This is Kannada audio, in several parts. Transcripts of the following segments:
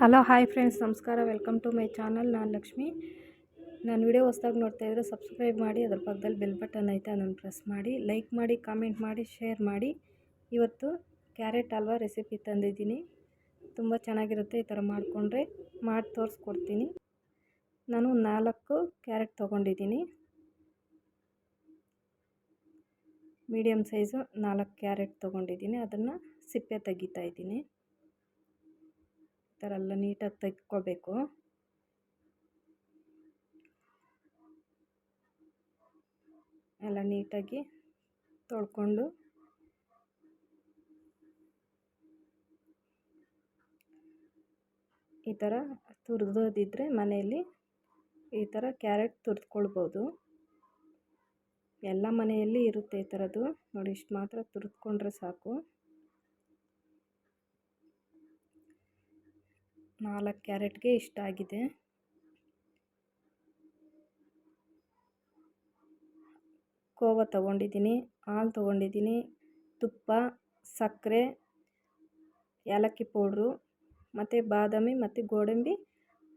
ಹಲೋ, ಹಾಯ್ ಫ್ರೆಂಡ್ಸ್, ನಮಸ್ಕಾರ. Welcome to my channel. ನಾನು ಲಕ್ಷ್ಮಿ. ನಾನು ವಿಡಿಯೋ ಹೊಸ್ದಾಗಿ ನೋಡ್ತಾ ಇದ್ದರೆ ಸಬ್ಸ್ಕ್ರೈಬ್ ಮಾಡಿ, ಅದ್ರ ಪಕ್ಕದಲ್ಲಿ ಬೆಲ್ ಬಟನ್ ಐತೆ, ಅದನ್ನು ಪ್ರೆಸ್ ಮಾಡಿ ಲೈಕ್ ಮಾಡಿ ಕಾಮೆಂಟ್ ಮಾಡಿ ಶೇರ್ ಮಾಡಿ. ಇವತ್ತು ಕ್ಯಾರೆಟ್ ಹಲ್ವಾ ರೆಸಿಪಿ ತಂದಿದ್ದೀನಿ. ತುಂಬ ಚೆನ್ನಾಗಿರುತ್ತೆ, ಈ ಥರ ಮಾಡಿಕೊಂಡ್ರೆ. ಮಾಡಿ ತೋರಿಸ್ಕೊಡ್ತೀನಿ. ನಾನು ನಾಲ್ಕು ಕ್ಯಾರೆಟ್ ತೊಗೊಂಡಿದ್ದೀನಿ. ಮೀಡಿಯಮ್ ಸೈಜು ನಾಲ್ಕು ಕ್ಯಾರೆಟ್ ತೊಗೊಂಡಿದ್ದೀನಿ. ಅದನ್ನು ಸಿಪ್ಪೆ ತೆಗಿತಾ ಇದ್ದೀನಿ. ಥರ ಎಲ್ಲ ನೀಟಾಗಿ ತೆಕ್ಕೋಬೇಕು. ಎಲ್ಲ ನೀಟಾಗಿ ತೊಳ್ಕೊಂಡು ಈ ಥರ ತುರಿದೋದಿದ್ರೆ ಮನೆಯಲ್ಲಿ ಈ ಥರ ಕ್ಯಾರೆಟ್ ತುರಿದ್ಕೊಳ್ಬೋದು. ಎಲ್ಲ ಮನೆಯಲ್ಲಿ ಇರುತ್ತೆ ಈ ಥರದ್ದು. ನೋಡಿ ಇಷ್ಟು ಮಾತ್ರ ತುರಿದ್ಕೊಂಡ್ರೆ ಸಾಕು. ನಾಲ್ಕು ಕ್ಯಾರೆಟ್ಗೆ ಇಷ್ಟ ಆಗಿದೆ ಕೋವ ತಗೊಂಡಿದ್ದೀನಿ, ಹಾಲು ತೊಗೊಂಡಿದ್ದೀನಿ, ತುಪ್ಪ, ಸಕ್ಕರೆ, ಏಲಕ್ಕಿ ಪೌಡ್ರು ಮತ್ತು ಬಾದಾಮಿ ಮತ್ತು ಗೋಡಂಬಿ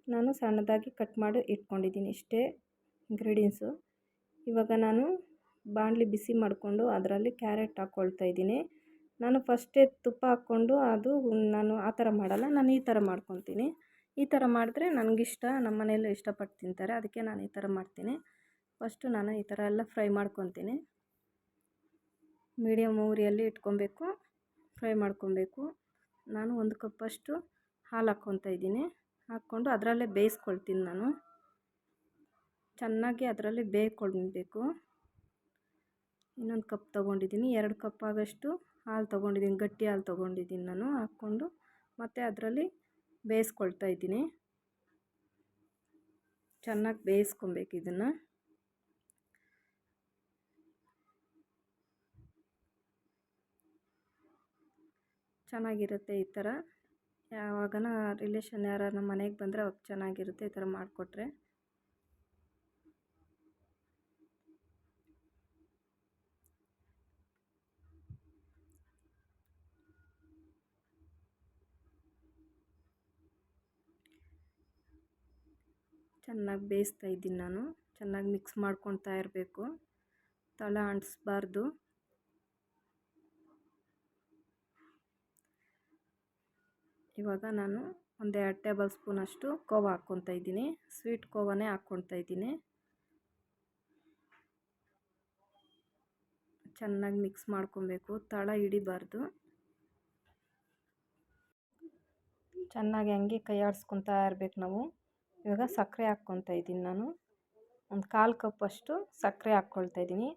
ನಾನು ಸಣ್ಣದಾಗಿ ಕಟ್ ಮಾಡಿ ಇಟ್ಕೊಂಡಿದ್ದೀನಿ ಇಷ್ಟೇ ಇಂಗ್ರೀಡಿಯೆಂಟ್ಸು ಇವಾಗ ನಾನು ಬಾಣಲಿ ಬಿಸಿ ಮಾಡಿಕೊಂಡು ಅದರಲ್ಲಿ ಕ್ಯಾರೆಟ್ ಹಾಕ್ಕೊಳ್ತಾ ಇದ್ದೀನಿ. ನಾನು ಫಸ್ಟೇ ತುಪ್ಪ ಹಾಕ್ಕೊಂಡು ಅದು ನಾನು ಆ ಥರ ಮಾಡಲ್ಲ, ನಾನು ಈ ಥರ ಮಾಡ್ಕೊತೀನಿ. ಈ ಥರ ಮಾಡಿದ್ರೆ ನನಗಿಷ್ಟ ನಮ್ಮ ಮನೆಯಲ್ಲೂ ಇಷ್ಟಪಟ್ಟು ತಿಂತಾರೆ, ಅದಕ್ಕೆ ನಾನು ಈ ಥರ ಮಾಡ್ತೀನಿ. ಫಸ್ಟು ನಾನು ಈ ಥರ ಎಲ್ಲ ಫ್ರೈ ಮಾಡ್ಕೊತೀನಿ. ಮೀಡಿಯಮ್ ಉರಿಯಲ್ಲಿ ಇಟ್ಕೊಬೇಕು, ಫ್ರೈ ಮಾಡ್ಕೊಬೇಕು. ನಾನು ಒಂದು ಕಪ್ಪಷ್ಟು ಹಾಲು ಹಾಕ್ಕೊತಾ ಇದ್ದೀನಿ. ಹಾಕ್ಕೊಂಡು ಅದರಲ್ಲೇ ಬೇಯಿಸ್ಕೊಳ್ತೀನಿ ನಾನು. ಚೆನ್ನಾಗಿ ಅದರಲ್ಲಿ ಬೇಯ್ಕೊಳ್ಬೇಕು ಇನ್ನೊಂದು ಕಪ್ ತೊಗೊಂಡಿದ್ದೀನಿ. ಎರಡು ಕಪ್ ಆಗೋಷ್ಟು ಹಾಲು ತೊಗೊಂಡಿದ್ದೀನಿ. ಗಟ್ಟಿ ಹಾಲು ತೊಗೊಂಡಿದ್ದೀನಿ ನಾನು, ಹಾಕ್ಕೊಂಡು ಮತ್ತು ಅದರಲ್ಲಿ ಬೇಯಿಸ್ಕೊಳ್ತಾ ಇದ್ದೀನಿ. ಚೆನ್ನಾಗಿ ಬೇಯಿಸ್ಕೊಬೇಕು ಇದನ್ನು. ಚೆನ್ನಾಗಿರುತ್ತೆ ಈ ಥರ. ಯಾವಾಗನ ರಿಲೇಷನ್ ಯಾರು ನಮ್ಮ ಮನೆಗೆ ಬಂದರೆ ಅವಾಗ ಚೆನ್ನಾಗಿರುತ್ತೆ ಈ ಥರ ಮಾಡಿಕೊಟ್ರೆ. ಚೆನ್ನಾಗಿ ಬೇಯಿಸ್ತಾ ಇದ್ದೀನಿ ನಾನು. ಚೆನ್ನಾಗಿ ಮಿಕ್ಸ್ ಮಾಡ್ಕೊತಾ ಇರಬೇಕು. ತಳ ಅಂಟಿಸ್ಬಾರ್ದು. ಇವಾಗ ನಾನು ಒಂದು ಎರಡು ಟೇಬಲ್ ಸ್ಪೂನಷ್ಟು ಕೋವಾ ಹಾಕ್ಕೊತಾ ಇದ್ದೀನಿ. ಸ್ವೀಟ್ ಕೋವನೇ ಹಾಕ್ಕೊತಾ ಇದ್ದೀನಿ. ಚೆನ್ನಾಗಿ ಮಿಕ್ಸ್ ಮಾಡ್ಕೊಬೇಕು ತಳ ಹಿಡಿಬಾರ್ದು. ಚೆನ್ನಾಗಿ ಹಂಗೆ ಕೈ ಆಡಿಸ್ಕೊತಾ ಇರಬೇಕು ನಾವು. ಇವಾಗ ಸಕ್ಕರೆ ಹಾಕ್ಕೊತಾ ಇದ್ದೀನಿ ನಾನು. ಒಂದು ಕಾಲು ಕಪ್ಪಷ್ಟು ಸಕ್ಕರೆ ಹಾಕ್ಕೊಳ್ತಾ ಇದ್ದೀನಿ.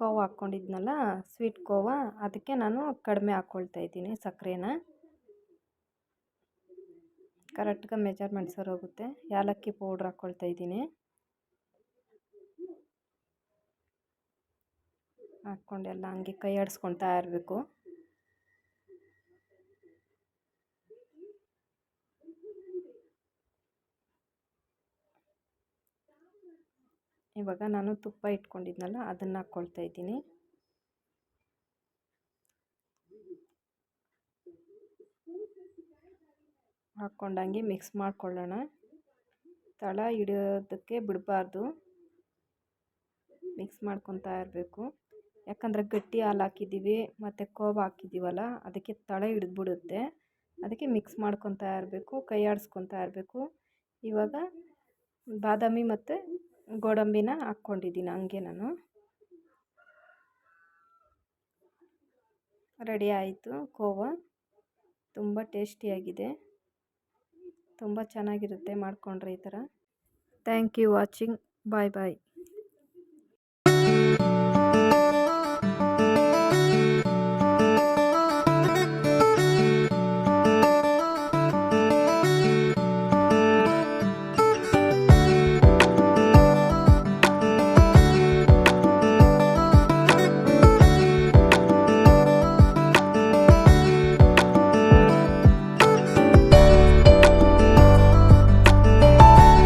ಕೋವ ಹಾಕ್ಕೊಂಡಿದ್ನಲ್ಲ ಸ್ವೀಟ್ ಕೋವ, ಅದಕ್ಕೆ ನಾನು ಕಡಿಮೆ ಹಾಕ್ಕೊಳ್ತಾ ಇದ್ದೀನಿ ಸಕ್ಕರೆನ. ಕರೆಕ್ಟ್ಗೆ ಮೆಜರ್ಮೆಂಟ್ ಸರ್ ಹೋಗುತ್ತೆ. ಏಲಕ್ಕಿ ಪೌಡ್ರ್ ಹಾಕ್ಕೊಳ್ತಾ ಇದ್ದೀನಿ. ಹಾಕ್ಕೊಂಡೆಲ್ಲ ಹಂಗೆ ಕೈ ಆಡಿಸ್ಕೊಳ್ತಾ ಇರಬೇಕು. ಇವಾಗ ನಾನು ತುಪ್ಪ ಇಟ್ಕೊಂಡಿದ್ನಲ್ಲ, ಅದನ್ನು ಹಾಕ್ಕೊಳ್ತಾ ಇದ್ದೀನಿ. ಹಾಕ್ಕೊಂಡಂಗೆ ಮಿಕ್ಸ್ ಮಾಡ್ಕೊಳ್ಳೋಣ. ತಳ ಹಿಡಿಯೋದಕ್ಕೆ ಬಿಡಬಾರ್ದು. ಮಿಕ್ಸ್ ಮಾಡ್ಕೊತಾ ಇರಬೇಕು. ಯಾಕಂದರೆ ಗಟ್ಟಿ ಹಾಲು ಹಾಕಿದ್ದೀವಿ, ಮತ್ತು ಕೋವ ಹಾಕಿದ್ದೀವಲ್ಲ, ಅದಕ್ಕೆ ತಳ ಹಿಡಿದ್ಬಿಡುತ್ತೆ. ಅದಕ್ಕೆ ಮಿಕ್ಸ್ ಮಾಡ್ಕೊತಾ ಇರಬೇಕು ಕೈ ಆಡಿಸ್ಕೊತಾ ಇರಬೇಕು. ಇವಾಗ ಬಾದಾಮಿ ಮತ್ತು ಗೋಡಂಬಿನ ಹಾಕ್ಕೊಂಡಿದ್ದೀನಿ, ಹಂಗೆ ನಾನು. ರೆಡಿ ಆಯಿತು ಕೋವಾ. ತುಂಬ ಟೇಸ್ಟಿಯಾಗಿದೆ. ತುಂಬ ಚೆನ್ನಾಗಿರುತ್ತೆ ಮಾಡಿಕೊಂಡ್ರೆ ಈ ಥರ. Thank you watching. Bye bye.